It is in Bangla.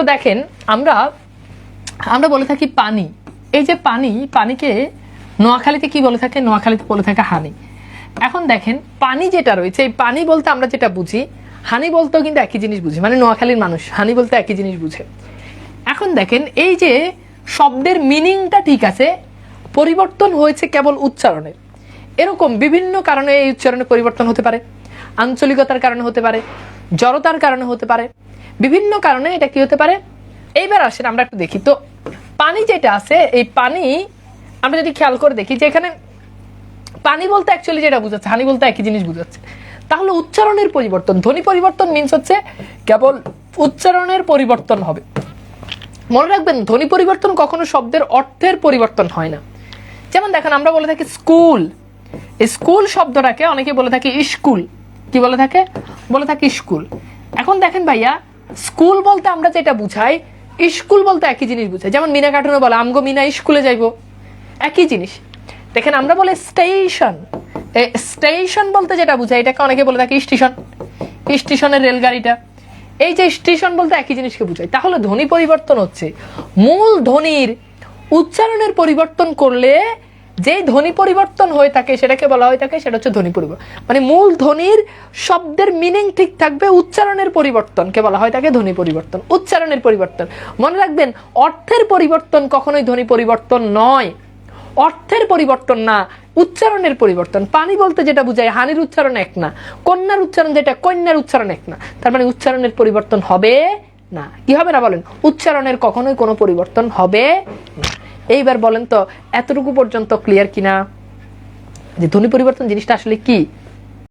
সো দেখেন, আমরা আমরা বলে থাকি পানি। এই যে পানি, পানিকে নোয়াখালীতে কি বলে থাকে? নোয়াখালীতে বলে থাকে হানি। এখন দেখেন, পানি যেটা রয়েছে, এই পানি বলতে আমরা যেটা বুঝি, হানি বলতেও কিন্তু একই জিনিস বুঝি। মানে নোয়াখালীর মানুষ, হানি বলতে একই জিনিস বুঝে। এখন দেখেন, এই যে শব্দের মিনিংটা ঠিক আছে, পরিবর্তন হয়েছে কেবল উচ্চারণের এরকম বিভিন্ন কারণে এই উচ্চারণে পরিবর্তন হতে পারে। আঞ্চলিকতার কারণে হতে পারে, জড়তার কারণে হতে পারে। বিভিন্ন কারণে এটা কি হতে পারে? এইবার আসেন, আমরা একটু দেখি। তো পানি যেটা আছে, এই পানি, আমরা যদি খেয়াল করে দেখি যে এখানে পানি বলতে অ্যাকচুয়ালি যেটা বোঝাচ্ছে, হানি বলতে একই জিনিস বোঝাচ্ছে। তাহলে উচ্চারণের পরিবর্তন, ধ্বনি পরিবর্তন মিনস হচ্ছে কেবল উচ্চারণের পরিবর্তন হবে। মনে রাখবেন, ধ্বনি পরিবর্তন কখনো শব্দের অর্থের পরিবর্তন হয় না। যেমন দেখেন, আমরা বলে থাকি স্কুল স্কুল শব্দটাকে অনেকে বলে থাকে স্কুল কি বলে থাকে? বলে থাকে স্কুল এখন দেখেন ভাইয়া স্কুল বলতে আমরা যেটা বুঝাই, স্কুল বলতে একই জিনিস বুঝাই। যেমন মিনা কার্টুনে বলে, আমগো মিনা স্কুলে যাইবো। একই জিনিস। দেখেন, আমরা বলে স্টেশন। স্টেশন বলতে যেটা বুঝাই, এটাকে অনেকে বলে থাকে স্টেশন। স্টেশনের রেলগাড়িটা। এই যে স্টেশন বলতে একই জিনিসকে বোঝায় তাহলে ধ্বনি পরিবর্তন হচ্ছে। মূল ধ্বনির উচ্চারণের পরিবর্তন করলে যেই ধ্বনি পরিবর্তন হয়ে থাকে, সেটাকে বলা হয়ে থাকে, সেটা হচ্ছে ধ্বনি পরিবর্তন। মানে মূল ধ্বনির শব্দের মিনিং ঠিক থাকবে, উচ্চারণের পরিবর্তনকে বলা হয় তাকে ধ্বনি পরিবর্তন, উচ্চারণের পরিবর্তন। মনে রাখবেন, অর্থের পরিবর্তন কখনোই ধ্বনি পরিবর্তন নয়। অর্থের পরিবর্তন না, উচ্চারণের পরিবর্তন। পানি বলতে যেটা বোঝায়, হানির উচ্চারণ এক না, কন্যার উচ্চারণ যেটা, কন্যার উচ্চারণ এক না। তার মানে উচ্চারণের পরিবর্তন হবে না। কি হবে না বলেন? উচ্চারণের কখনোই কোনো পরিবর্তন হবে না। এইবার বলেন তো এতটুকু পর্যন্ত ক্লিয়ার কিনা? যে ধ্বনি পরিবর্তন জিনিসটা আসলে কি?